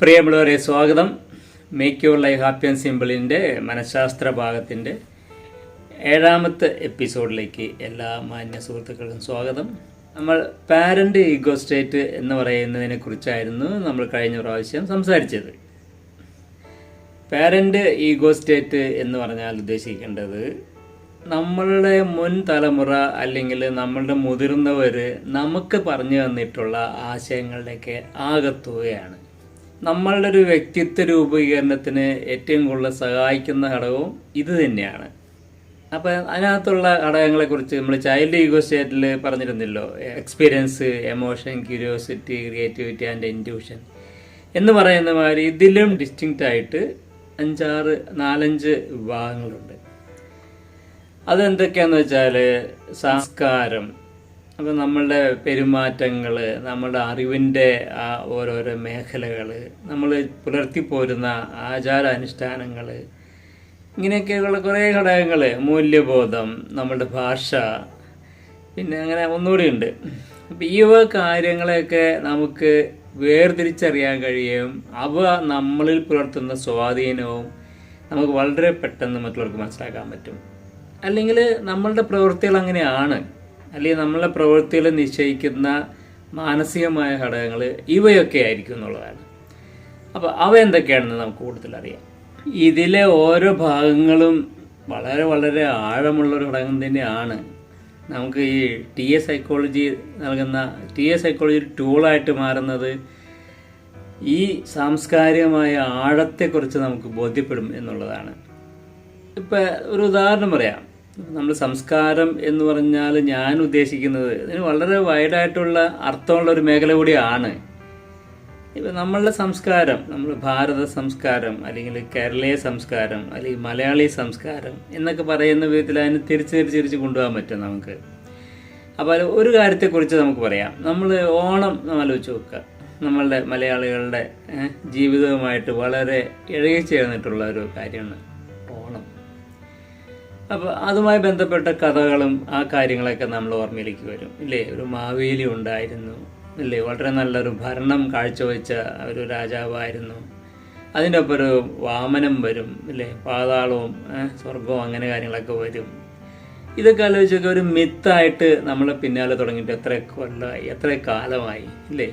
പ്രിയമുള്ളവരെ സ്വാഗതം. Make your life happy and സിമ്പിളിന്റെ മനഃശാസ്ത്ര ഭാഗത്തിന്റെ ഏഴാമത്തെ എപ്പിസോഡിലേക്ക് എല്ലാ മാന്യ സുഹൃത്തുക്കൾക്കും സ്വാഗതം. നമ്മൾ പാരന്റ് ഈഗോ സ്റ്റേറ്റ് എന്ന് പറയുന്നതിനെ കുറിച്ചായിരുന്നു നമ്മൾ കഴിഞ്ഞ പ്രാവശ്യം സംസാരിച്ചത്. പാരന്റ് ഈഗോ സ്റ്റേറ്റ് എന്ന് പറഞ്ഞാൽ ഉദ്ദേശിക്കേണ്ടത് നമ്മളുടെ മുൻ തലമുറ അല്ലെങ്കിൽ നമ്മളുടെ മുതിർന്നവർ നമുക്ക് പറഞ്ഞു തന്നിട്ടുള്ള ആശയങ്ങളുടെയൊക്കെ ആകത്തുകയാണ്. നമ്മളുടെ ഒരു വ്യക്തിത്വ രൂപീകരണത്തിന് ഏറ്റവും കൂടുതൽ സഹായിക്കുന്ന ഘടകവും ഇത് തന്നെയാണ്. അപ്പം അതിനകത്തുള്ള ഘടകങ്ങളെക്കുറിച്ച് നമ്മൾ ചൈൽഡ് ഈഗോ സ്റ്റേറ്റിൽ പറഞ്ഞിരുന്നല്ലോ experience emotion curiosity creativity and intuition എന്ന് പറയുന്ന മാതിരി ഇതിലും ഡിസ്റ്റിങ്ക്റ്റ് ആയിട്ട് അഞ്ചാറ് നാലഞ്ച് വിഭാഗങ്ങളുണ്ട്. അതെന്തൊക്കെയാന്ന് വെച്ചാൽ സംസ്കാരം അപ്പം നമ്മളുടെ പെരുമാറ്റങ്ങൾ നമ്മളുടെ അറിവിന്റെ ആ ഓരോരോ മേഖലകൾ നമ്മൾ പുലർത്തിപ്പോരുന്ന ആചാര അനുഷ്ഠാനങ്ങൾ ഇങ്ങനെയൊക്കെയുള്ള കുറേ ഘടകങ്ങൾ മൂല്യബോധം നമ്മളുടെ ഭാഷ പിന്നെ അങ്ങനെ ഒന്നുകൂടി ഉണ്ട്. അപ്പം ഈ വക കാര്യങ്ങളെയൊക്കെ നമുക്ക് വേർതിരിച്ചറിയാൻ കഴിയും. അവ നമ്മളിൽ പുലർത്തുന്ന സ്വാധീനവും നമുക്ക് വളരെ പെട്ടെന്ന് മറ്റുള്ളവർക്ക് മനസ്സിലാക്കാൻ പറ്റും. അല്ലെങ്കിൽ നമ്മളുടെ പ്രവൃത്തികൾ അങ്ങനെയാണ്. അല്ലെങ്കിൽ നമ്മളെ പ്രവൃത്തികൾ നിശ്ചയിക്കുന്ന മാനസികമായ ഘടകങ്ങൾ ഇവയൊക്കെ ആയിരിക്കും എന്നുള്ളതാണ്. അപ്പോൾ അവ എന്തൊക്കെയാണെന്ന് നമുക്ക് കൂടുതൽ അറിയാം. ഇതിലെ ഓരോ ഭാഗങ്ങളും വളരെ വളരെ ആഴമുള്ളൊരു ഘടകം തന്നെയാണ്. നമുക്ക് ഈ ടി എ സൈക്കോളജി നൽകുന്ന ടി എ സൈക്കോളജി ടൂളായിട്ട് മാറുന്നത് ഈ സാംസ്കാരികമായ ആഴത്തെക്കുറിച്ച് നമുക്ക് ബോധ്യപ്പെടും എന്നുള്ളതാണ്. ഇപ്പം ഒരു ഉദാഹരണം പറയാം. നമ്മൾ സംസ്കാരം എന്ന് പറഞ്ഞാൽ ഞാൻ ഉദ്ദേശിക്കുന്നത് ഇതിന് വളരെ വൈഡായിട്ടുള്ള അർത്ഥമുള്ള ഒരു മേഖല കൂടിയാണ്. ഇപ്പം നമ്മളുടെ സംസ്കാരം നമ്മൾ ഭാരത സംസ്കാരം അല്ലെങ്കിൽ കേരളീയ സംസ്കാരം അല്ലെങ്കിൽ മലയാളി സംസ്കാരം എന്നൊക്കെ പറയുന്ന വിധത്തിൽ അതിന് തിരിച്ച് തിരിച്ച് തിരിച്ച് കൊണ്ടുപോകാൻ പറ്റും നമുക്ക്. അപ്പോൾ ഒരു കാര്യത്തെക്കുറിച്ച് നമുക്ക് പറയാം. നമ്മൾ ഓണം ആലോചിച്ച് നോക്കുക. നമ്മളുടെ മലയാളികളുടെ ജീവിതവുമായിട്ട് വളരെ ഇഴകി ചേർന്നിട്ടുള്ള ഒരു കാര്യമാണ്. അപ്പോൾ അതുമായി ബന്ധപ്പെട്ട കഥകളും ആ കാര്യങ്ങളൊക്കെ നമ്മൾ ഓർമ്മയിലേക്ക് വരും. ഇല്ലേ? ഒരു മാവേലി ഉണ്ടായിരുന്നു. ഇല്ലേ? വളരെ നല്ലൊരു ഭരണം കാഴ്ചവെച്ച ഒരു രാജാവായിരുന്നു. അതിന്റെ ഒപ്പം ഒരു വാമനം വരും. ഇല്ലേ? പാതാളവും സ്വർഗവും അങ്ങനെ കാര്യങ്ങളൊക്കെ വരും. ഇതൊക്കെ ആലോചിച്ചൊക്കെ ഒരു മിത്തായിട്ട് നമ്മൾ പിന്നാലെ തുടങ്ങിയിട്ട് എത്ര കൊല്ലമായി എത്ര കാലമായി? ഇല്ലേ?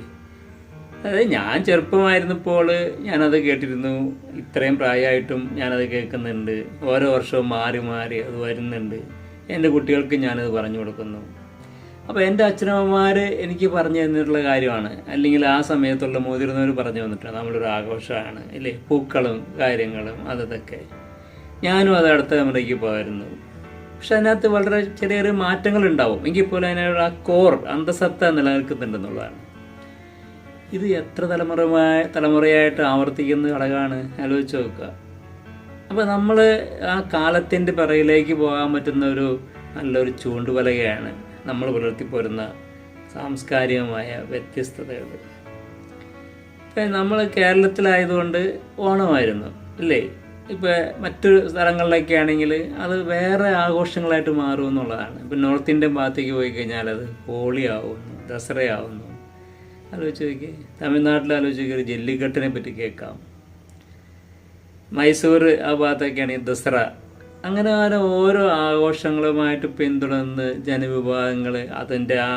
അതായത് ഞാൻ ചെറുപ്പമായിരുന്നപ്പോൾ ഞാനത് കേട്ടിരുന്നു. ഇത്രയും പ്രായമായിട്ടും ഞാനത് കേൾക്കുന്നുണ്ട്. ഓരോ വർഷവും മാറി മാറി അത് വരുന്നുണ്ട്. എന്റെ കുട്ടികൾക്ക് ഞാനത് പറഞ്ഞു കൊടുക്കുന്നു. അപ്പോൾ എന്റെ അച്ഛനമ്മമാർ എനിക്ക് പറഞ്ഞു തന്നിട്ടുള്ള കാര്യമാണ്. അല്ലെങ്കിൽ ആ സമയത്തുള്ള മുതിർന്നവർ പറഞ്ഞു തന്നിട്ടുണ്ട്. നമ്മളൊരു ആഘോഷമാണ് അല്ലേ പൂക്കളും കാര്യങ്ങളും അതൊക്കെ. ഞാനും അത് അടുത്ത തലമുറയ്ക്ക് പോയിരുന്നു. പക്ഷെ അതിനകത്ത് വളരെ ചെറിയ ചെറിയ മാറ്റങ്ങൾ ഉണ്ടാവും എങ്കിൽ പോലും അതിനുള്ള ആ കോർ അന്തസത്ത നിലനിൽക്കുന്നുണ്ടെന്നുള്ളതാണ് ഇത് എത്ര തലമുറമായ തലമുറയായിട്ട് ആവർത്തിക്കുന്ന ഘടകമാണ്? ആലോചിച്ച് നോക്കുക. അപ്പോൾ നമ്മൾ ആ കാലത്തിന്റെ പിറയിലേക്ക് പോകാൻ പറ്റുന്ന ഒരു നല്ലൊരു ചൂണ്ടുപലകയാണ് നമ്മൾ പുലർത്തിപ്പോരുന്ന സാംസ്കാരികമായ വ്യത്യസ്തതകൾ നമ്മൾ കേരളത്തിലായതുകൊണ്ട് ഓണമായിരുന്നു അല്ലേ? ഇപ്പം മറ്റു സ്ഥലങ്ങളിലൊക്കെ ആണെങ്കിൽ അത് വേറെ ആഘോഷങ്ങളായിട്ട് മാറുമെന്നുള്ളതാണ്. ഇപ്പം നോർത്ത് ഇന്ത്യൻ ഭാഗത്തേക്ക് പോയി കഴിഞ്ഞാൽ അത് ഹോളി ആവുന്നു ദസറയാവുന്നു. ആലോചിച്ച് നോക്കിയേ തമിഴ്നാട്ടിൽ ആലോചിച്ച് നോക്കിയ ഒരു ജല്ലിക്കെട്ടിനെ പറ്റി കേൾക്കാം. മൈസൂർ ആ ഭാഗത്തൊക്കെയാണെങ്കിൽ ദസറ. അങ്ങനെ അങ്ങനെ ഓരോ ആഘോഷങ്ങളുമായിട്ട് പിന്തുടർന്ന് ജനവിഭാഗങ്ങൾ അതിന്റെ ആ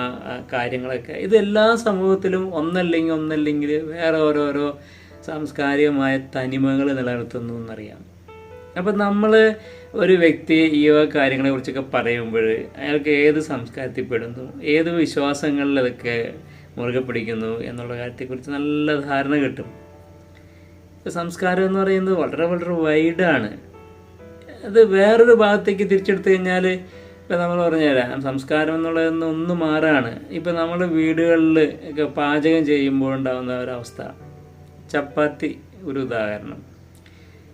കാര്യങ്ങളൊക്കെ. ഇതെല്ലാ സമൂഹത്തിലും ഒന്നല്ലെങ്കിൽ ഒന്നല്ലെങ്കിൽ വേറെ ഓരോരോ സാംസ്കാരികമായ തനിമകൾ നിലനിർത്തുന്നു എന്നറിയാം. അപ്പം നമ്മൾ ഒരു വ്യക്തി ഈ കാര്യങ്ങളെക്കുറിച്ചൊക്കെ പറയുമ്പോൾ അയാൾക്ക് ഏത് സംസ്കാരത്തിൽ പെടുന്നു? ഏത് വിശ്വാസങ്ങളിൽ അതൊക്കെ മുറുകെ പിടിക്കുന്നു എന്നുള്ള കാര്യത്തെക്കുറിച്ച് നല്ല ധാരണ കിട്ടും. സംസ്കാരം എന്ന് പറയുന്നത് വളരെ വളരെ വൈഡാണ് അത് വേറൊരു ഭാഗത്തേക്ക് തിരിച്ചെടുത്തു കഴിഞ്ഞാൽ ഇപ്പം നമ്മൾ പറഞ്ഞുതരാം സംസ്കാരം എന്നുള്ളതെന്ന് ഒന്ന് മാറാണ്. ഇപ്പം നമ്മൾ വീടുകളിൽ ഒക്കെ പാചകം ചെയ്യുമ്പോൾ ഉണ്ടാകുന്ന ഒരവസ്ഥ. ചപ്പാത്തി ഒരു ഉദാഹരണം.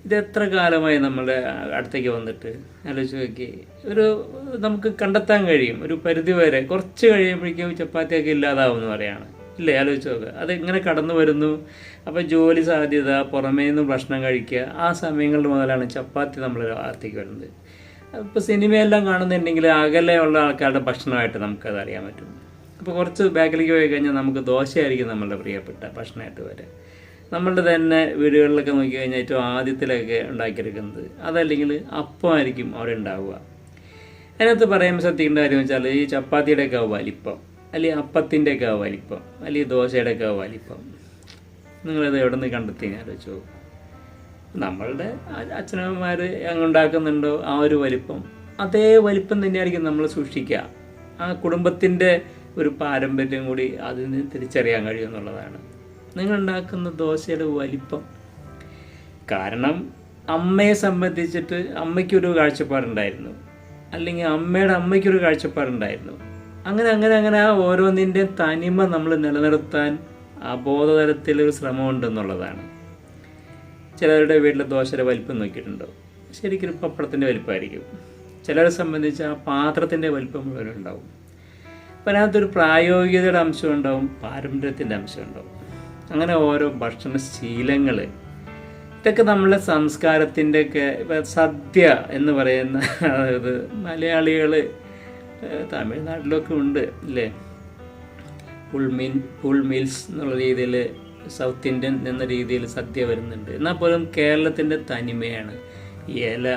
ഇത് എത്ര കാലമായി നമ്മുടെ അടുത്തേക്ക് വന്നിട്ട്? ആലോചിച്ച് നോക്കി. ഒരു നമുക്ക് കണ്ടെത്താൻ കഴിയും. ഒരു പരിധി വരെ. കുറച്ച് കഴിയുമ്പോഴേക്കും ചപ്പാത്തിയൊക്കെ ഇല്ലാതാവും എന്ന് പറയാണ്. ഇല്ലേ? ആലോചിച്ച് നോക്കുക അത് ഇങ്ങനെ കടന്നു വരുന്നു. അപ്പോൾ ജോലി സാധ്യത പുറമേ നിന്ന് ഭക്ഷണം കഴിക്കുക ആ സമയങ്ങളിൽ മുതലാണ് ചപ്പാത്തി നമ്മൾ അടുത്തേക്ക് വരുന്നത്. ഇപ്പോൾ സിനിമയെല്ലാം കാണുന്നുണ്ടെങ്കിൽ അകലെയുള്ള ആൾക്കാരുടെ ഭക്ഷണമായിട്ട് നമുക്കത് അറിയാൻ പറ്റും. അപ്പോൾ കുറച്ച് ബാക്കിലേക്ക് പോയി കഴിഞ്ഞാൽ നമുക്ക് ദോശയായിരിക്കും നമ്മളുടെ പ്രിയപ്പെട്ട ഭക്ഷണമായിട്ട് വരിക. നമ്മളുടെ തന്നെ വീടുകളിലൊക്കെ നോക്കി കഴിഞ്ഞാൽ ഏറ്റവും ആദ്യത്തിലൊക്കെ ഉണ്ടാക്കിയെടുക്കുന്നത്. അതല്ലെങ്കിൽ അപ്പമായിരിക്കും അവിടെ ഉണ്ടാവുക. അതിനകത്ത് പറയുമ്പോൾ ശ്രദ്ധിക്കേണ്ട കാര്യം വെച്ചാൽ ഈ ചപ്പാത്തിയുടെയൊക്കെ വലിപ്പം. അല്ലെങ്കിൽ അപ്പത്തിന്റെയൊക്കെ വലിപ്പം. അല്ലെങ്കിൽ ദോശയുടെയൊക്കെ വലിപ്പം. നിങ്ങളിത് എവിടെ നിന്ന് കണ്ടെത്തി ഞാൻ നമ്മളുടെ അച്ഛനമ്മമാർ ഉണ്ടാക്കുന്നുണ്ടോ ആ ഒരു വലിപ്പം? അതേ വലിപ്പം തന്നെയായിരിക്കും നമ്മൾ സൂക്ഷിക്കുക. ആ കുടുംബത്തിന്റെ ഒരു പാരമ്പര്യം കൂടി അതിൽ നിന്ന് തിരിച്ചറിയാൻ കഴിയും എന്നുള്ളതാണ്. നിങ്ങൾ ഉണ്ടാക്കുന്ന ദോശയുടെ വലിപ്പം. കാരണം അമ്മയെ സംബന്ധിച്ചിട്ട് അമ്മയ്ക്കൊരു കാഴ്ചപ്പാടുണ്ടായിരുന്നു. അല്ലെങ്കിൽ അമ്മയുടെ അമ്മയ്ക്കൊരു കാഴ്ചപ്പാടുണ്ടായിരുന്നു. അങ്ങനെ അങ്ങനെ അങ്ങനെ ആ ഓരോന്നിന്റെ തനിമ നമ്മൾ നിലനിർത്താൻ അബോധതലത്തിലൊരു ശ്രമമുണ്ടെന്നുള്ളതാണ്. ചിലരുടെ വീട്ടിലെ ദോശയുടെ വലിപ്പം നോക്കിയിട്ടുണ്ടോ. ശരിക്കും പപ്പടത്തിന്റെ വലിപ്പമായിരിക്കും. ചിലരെ സംബന്ധിച്ച് ആ പാത്രത്തിന്റെ വലിപ്പം മുഴുവൻ ഉണ്ടാവും. അപ്പം അതിനകത്തൊരു പ്രായോഗികതയുടെ അംശം ഉണ്ടാവും പാരമ്പര്യത്തിന്റെ അംശം ഉണ്ടാവും. അങ്ങനെ ഓരോ ഭക്ഷണ ശീലങ്ങൾ ഇതൊക്കെ നമ്മളെ സംസ്കാരത്തിന്റെ ഒക്കെ സദ്യ എന്ന് പറയുന്ന അതായത് മലയാളികൾ തമിഴ്നാട്ടിലൊക്കെ ഉണ്ട് അല്ലേ? ഫുൾ മീൻ ഫുൾ മീൽസ് എന്നുള്ള രീതിയിൽ സൗത്ത് ഇന്ത്യൻ എന്ന രീതിയിൽ സദ്യ വരുന്നുണ്ട്. എന്നാൽ പോലും കേരളത്തിന്റെ തനിമയാണ്. ഇല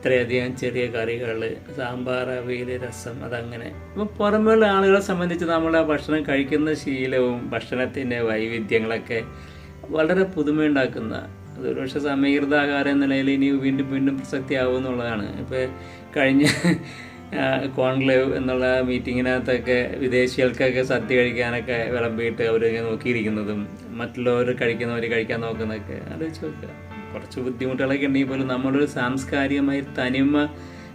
ഇത്രയധികം ചെറിയ കറികൾ സാമ്പാർ അവിയൽ രസം അതങ്ങനെ. അപ്പോൾ പുറമേയുള്ള ആളുകളെ സംബന്ധിച്ച് നമ്മൾ ആ ഭക്ഷണം കഴിക്കുന്ന ശീലവും ഭക്ഷണത്തിന്റെ വൈവിധ്യങ്ങളൊക്കെ വളരെ പുതുമയുണ്ടാക്കുന്ന അതൊരുപക്ഷെ സമീകൃത ആകാരം എന്ന നിലയിൽ ഇനി വീണ്ടും വീണ്ടും പ്രസക്തിയാവും എന്നുള്ളതാണ്. ഇപ്പോൾ കഴിഞ്ഞ കോൺക്ലേവ് എന്നുള്ള മീറ്റിങ്ങിനകത്തൊക്കെ വിദേശികൾക്കൊക്കെ സദ്യ കഴിക്കാനൊക്കെ വിളമ്പിയിട്ട് അവരിങ്ങനെ നോക്കിയിരിക്കുന്നതും മറ്റുള്ളവർ കഴിക്കുന്നവർ കഴിക്കാൻ നോക്കുന്നതൊക്കെ ആലോചിച്ച് നോക്കുക. കുറച്ച് ബുദ്ധിമുട്ടുകളൊക്കെ ഉണ്ടെങ്കിൽ പോലും നമ്മളൊരു സാംസ്കാരികമായ തനിമ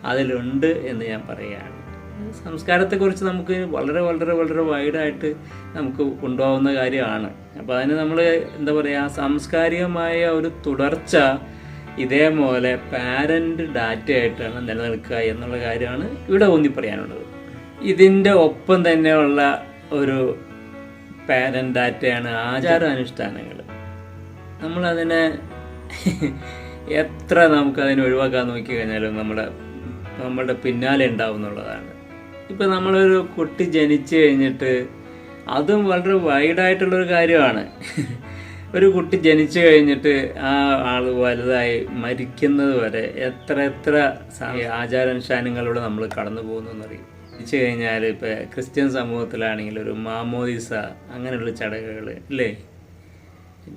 അതിലുണ്ട് എന്ന് ഞാൻ പറയുകയാണ്. സംസ്കാരത്തെക്കുറിച്ച് നമുക്ക് വളരെ വളരെ വളരെ വൈഡായിട്ട് നമുക്ക് കൊണ്ടുപോകുന്ന കാര്യമാണ്. അപ്പോൾ അതിന് നമ്മൾ എന്താ പറയുക സാംസ്കാരികമായ ഒരു തുടർച്ച ഇതേപോലെ പാരന്റ് ഡാറ്റ ആയിട്ടാണ് നിലനിൽക്കുക എന്നുള്ള കാര്യമാണ് ഇവിടെ ഊന്നി പറയാനുള്ളത്. ഇതിന്റെ ഒപ്പം തന്നെയുള്ള ഒരു പാരന്റ് ഡാറ്റയാണ് ആചാരാനുഷ്ഠാനങ്ങൾ നമ്മളതിനെ എത്ര നമുക്കതിനെ ഒഴിവാക്കാൻ നോക്കി കഴിഞ്ഞാലും നമ്മുടെ നമ്മളുടെ പിന്നാലെ ഉണ്ടാവും എന്നുള്ളതാണ് ഇപ്പം നമ്മളൊരു കുട്ടി ജനിച്ചു കഴിഞ്ഞിട്ട് അതും വളരെ വൈഡായിട്ടുള്ളൊരു കാര്യമാണ്. ഒരു കുട്ടി ജനിച്ചു കഴിഞ്ഞിട്ട് ആ ആൾ വലുതായി മരിക്കുന്നത് വരെ എത്ര എത്ര ആചാരാനുഷ്ഠാനങ്ങളിലൂടെ നമ്മൾ കടന്നു പോകുന്നു എന്നറിയും. ജനിച്ചു കഴിഞ്ഞാൽ ഇപ്പം ക്രിസ്ത്യൻ സമൂഹത്തിലാണെങ്കിൽ ഒരു മാമോദിസ അങ്ങനെയുള്ള ചടങ്ങുകൾ ഇല്ലേ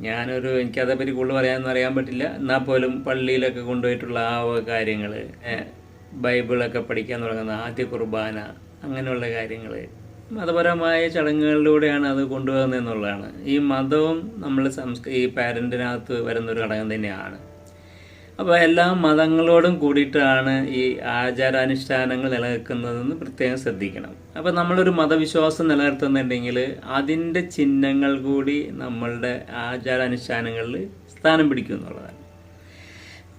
ഞാനൊരു എനിക്കതേപ്പറ്റി കൂടുതൽ പറയാനൊന്നും അറിയാൻ പറ്റില്ല. എന്നാൽ പോലും പള്ളിയിലൊക്കെ കൊണ്ടുപോയിട്ടുള്ള ആ കാര്യങ്ങൾ ബൈബിളൊക്കെ പഠിക്കാൻ തുടങ്ങുന്ന ആദ്യ കുർബാന അങ്ങനെയുള്ള കാര്യങ്ങൾ മതപരമായ ചടങ്ങുകളിലൂടെയാണ് അത് കൊണ്ടുപോകുന്നത് എന്നുള്ളതാണ്. ഈ മതവും നമ്മൾ സംസ്ക ഈ പാരന്റിനകത്ത് വരുന്നൊരു ഘടകം തന്നെയാണ്. അപ്പോൾ എല്ലാ മതങ്ങളോടും കൂടിയിട്ടാണ് ഈ ആചാരാനുഷ്ഠാനങ്ങൾ നിലനിൽക്കുന്നതെന്ന് പ്രത്യേകം ശ്രദ്ധിക്കണം. അപ്പോൾ നമ്മളൊരു മതവിശ്വാസം നിലനിർത്തുന്നുണ്ടെങ്കിൽ അതിന്റെ ചിഹ്നങ്ങൾ കൂടി നമ്മളുടെ ആചാരാനുഷ്ഠാനങ്ങളിൽ സ്ഥാനം പിടിക്കും എന്നുള്ളതാണ്.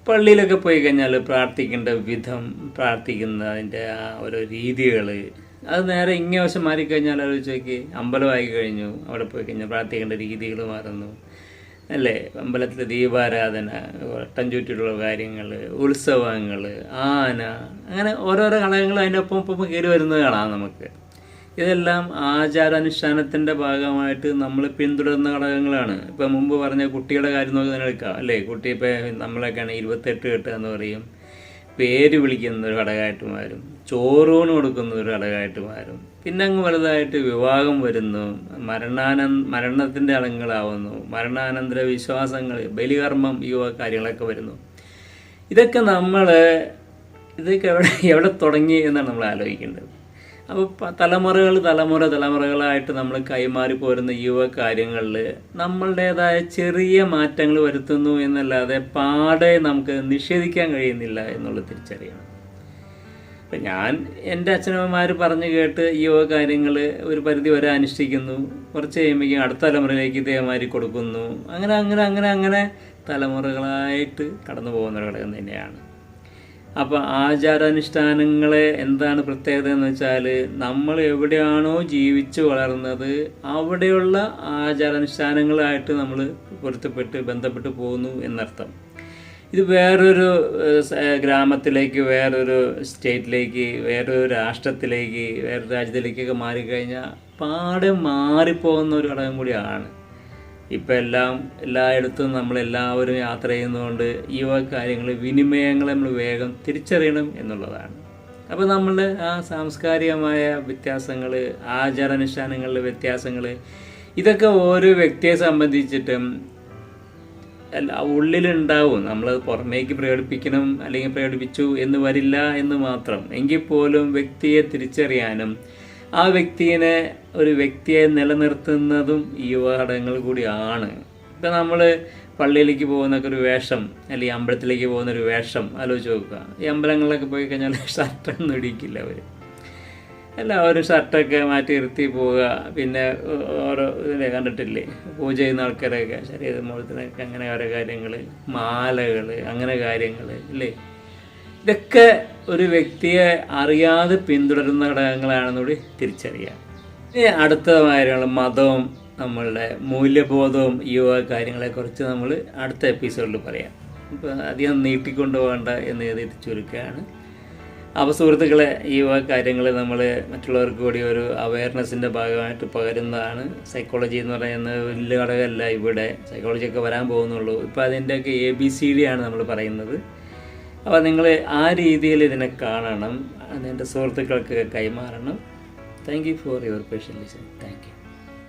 പള്ളിയിലൊക്കെ പോയി കഴിഞ്ഞാൽ പ്രാർത്ഥിക്കേണ്ട വിധം പ്രാർത്ഥിക്കുന്നതിന്റെ ആ ഓരോ രീതികൾ അത് നേരെ ഇങ്ങേ വശം മാറിക്കഴിഞ്ഞാൽ ആലോചിച്ച് നോക്കി അമ്പലമായി കഴിഞ്ഞു അവിടെ പോയി കഴിഞ്ഞാൽ പ്രാർത്ഥിക്കേണ്ട രീതികൾ മാറുന്നു. അല്ലേ? അമ്പലത്തിലെ ദീപാരാധന വട്ടം ചുറ്റിയിട്ടുള്ള കാര്യങ്ങൾ ഉത്സവങ്ങൾ ആന അങ്ങനെ ഓരോരോ ഘടകങ്ങൾ അതിന്റെ ഒപ്പം ഒപ്പം കയറി വരുന്നത് കാണാം നമുക്ക്. ഇതെല്ലാം ആചാരാനുഷ്ഠാനത്തിന്റെ ഭാഗമായിട്ട് നമ്മൾ പിന്തുടരുന്ന ഘടകങ്ങളാണ്. ഇപ്പം മുമ്പ് പറഞ്ഞ കുട്ടിയുടെ കാര്യം നോക്കി തന്നെ എടുക്കാം അല്ലേ? കുട്ടി ഇപ്പം നമ്മളൊക്കെയാണ് ഇരുപത്തെട്ട് കെട്ടുക എന്ന് പറയും. പേര് വിളിക്കുന്ന ഒരു ഘടകമായിട്ട് മാറും. ചോറൂണ് കൊടുക്കുന്ന ഒരു ഘടകമായിട്ട് മാറും. പിന്നെ അങ്ങ് വലുതായിട്ട് വിവാഹം വരുന്നു. മരണാന മരണത്തിന്റെ അളങ്ങളാവുന്നു മരണാനന്തര വിശ്വാസങ്ങൾ ബലികർമ്മം ഈ കാര്യങ്ങളൊക്കെ വരുന്നു. ഇതൊക്കെ നമ്മൾ ഇതൊക്കെ എവിടെ എവിടെ തുടങ്ങി എന്നാണ് നമ്മൾ ആലോചിക്കേണ്ടത്. അപ്പോൾ തലമുറകൾ തലമുറ തലമുറകളായിട്ട് നമ്മൾ കൈമാറി പോരുന്ന യുവ കാര്യങ്ങളിൽ നമ്മളുടേതായ ചെറിയ മാറ്റങ്ങൾ വരുത്തുന്നു എന്നല്ലാതെ പാടെ നമുക്ക് നിഷേധിക്കാൻ കഴിയുന്നില്ല എന്നുള്ളത് തിരിച്ചറിയണം. അപ്പം ഞാൻ എന്റെ അച്ഛനമ്മമാർ പറഞ്ഞു കേട്ട് ഈ യോഗ കാര്യങ്ങൾ ഒരു പരിധി വരെ അനുഷ്ഠിക്കുന്നു. കുറച്ച് കഴിയുമ്പോഴേക്കും അടുത്ത തലമുറയിലേക്ക് ഇതേമാതിരി കൊടുക്കുന്നു. അങ്ങനെ അങ്ങനെ അങ്ങനെ അങ്ങനെ തലമുറകളായിട്ട് കടന്നു പോകുന്ന ഒരു ഘടകം തന്നെയാണ്. അപ്പോൾ ആചാരാനുഷ്ഠാനങ്ങളെ എന്താണ് പ്രത്യേകത എന്ന് വെച്ചാൽ നമ്മൾ എവിടെയാണോ ജീവിച്ച് വളർന്നത് അവിടെയുള്ള ആചാരാനുഷ്ഠാനങ്ങളായിട്ട് നമ്മൾ പൊരുത്തപ്പെട്ട് ബന്ധപ്പെട്ട് പോകുന്നു എന്നർത്ഥം. ഇത് വേറൊരു ഗ്രാമത്തിലേക്ക് വേറൊരു സ്റ്റേറ്റിലേക്ക് വേറൊരു രാഷ്ട്രത്തിലേക്ക് വേറൊരു രാജ്യത്തിലേക്കൊക്കെ മാറിക്കഴിഞ്ഞാൽ പാടെ മാറിപ്പോകുന്ന ഒരു ഘടകം കൂടിയാണ്. ഇപ്പം എല്ലാം എല്ലായിടത്തും നമ്മളെല്ലാവരും യാത്ര ചെയ്യുന്നതുകൊണ്ട് ഈ വക കാര്യങ്ങൾ വിനിമയങ്ങളെ നമ്മൾ വേഗം തിരിച്ചറിയണം എന്നുള്ളതാണ്. അപ്പോൾ നമ്മൾ ആ സാംസ്കാരികമായ വ്യത്യാസങ്ങൾ ആചാരാനുഷ്ഠാനങ്ങളിലെ വ്യത്യാസങ്ങൾ ഇതൊക്കെ ഓരോ വ്യക്തിയെ സംബന്ധിച്ചിട്ടും ഉള്ളിലുണ്ടാവും. നമ്മൾ പുറമേക്ക് പ്രകടിപ്പിക്കണം അല്ലെങ്കിൽ പ്രകടിപ്പിച്ചു എന്ന് വരില്ല എന്ന് മാത്രം. എങ്കിൽ പോലും വ്യക്തിയെ തിരിച്ചറിയാനും ആ വ്യക്തിയെ ഒരു വ്യക്തിയെ നിലനിർത്തുന്നതും ഈ ഘടകങ്ങൾ കൂടിയാണ്. ഇപ്പം നമ്മൾ പള്ളിയിലേക്ക് പോകുന്നൊക്കെ ഒരു വേഷം അല്ലെങ്കിൽ അമ്പലത്തിലേക്ക് പോകുന്ന ഒരു വേഷം ആലോചിച്ച് നോക്കുക. ഈ അമ്പലങ്ങളിലൊക്കെ പോയി കഴിഞ്ഞാൽ ഷർട്ടൊന്നും ഇടിക്കില്ല അവർ എല്ലാവരും ഷർട്ടൊക്കെ മാറ്റി ഇരുത്തി പോവുക. പിന്നെ ഓരോ ഇതിനെ കണ്ടിട്ടില്ലേ? പൂജ ചെയ്യുന്ന ആൾക്കാരൊക്കെ ശരീര മുഖത്തിനൊക്കെ അങ്ങനെ ഓരോ കാര്യങ്ങൾ മാലകൾ അങ്ങനെ കാര്യങ്ങൾ ഇല്ലേ? ഇതൊക്കെ ഒരു വ്യക്തിയെ അറിയാതെ പിന്തുടരുന്ന ഘടകങ്ങളാണെന്നുകൂടി തിരിച്ചറിയാം. ഇനി അടുത്ത കാര്യങ്ങൾ മതവും നമ്മളുടെ മൂല്യബോധവും ഈ കാര്യങ്ങളെക്കുറിച്ച് നമ്മൾ അടുത്ത എപ്പിസോഡിൽ പറയാം. ഇപ്പോൾ അധികം നീട്ടിക്കൊണ്ടു പോകേണ്ട എന്ന് എഴുതിയിട്ട് ചുരുക്കുകയാണ് അപ്പോൾ സുഹൃത്തുക്കളെ ഈ വക കാര്യങ്ങൾ നമ്മൾ മറ്റുള്ളവർക്ക് കൂടി ഒരു അവയർനെസ്സിന്റെ ഭാഗമായിട്ട് പകരുന്നതാണ്. സൈക്കോളജി എന്ന് പറയുന്നത് വലിയ ഘടകമല്ല ഇവിടെ. സൈക്കോളജിയൊക്കെ വരാൻ പോകുന്നുള്ളൂ. ഇപ്പോൾ അതിന്റെയൊക്കെ എ ബി സി ഡി ആണ് നമ്മൾ പറയുന്നത്. അപ്പോൾ നിങ്ങൾ ആ രീതിയിൽ ഇതിനെ കാണണം. അതിന്റെ സുഹൃത്തുക്കൾക്ക് കൈമാറണം. Thank you for your patient listen thank you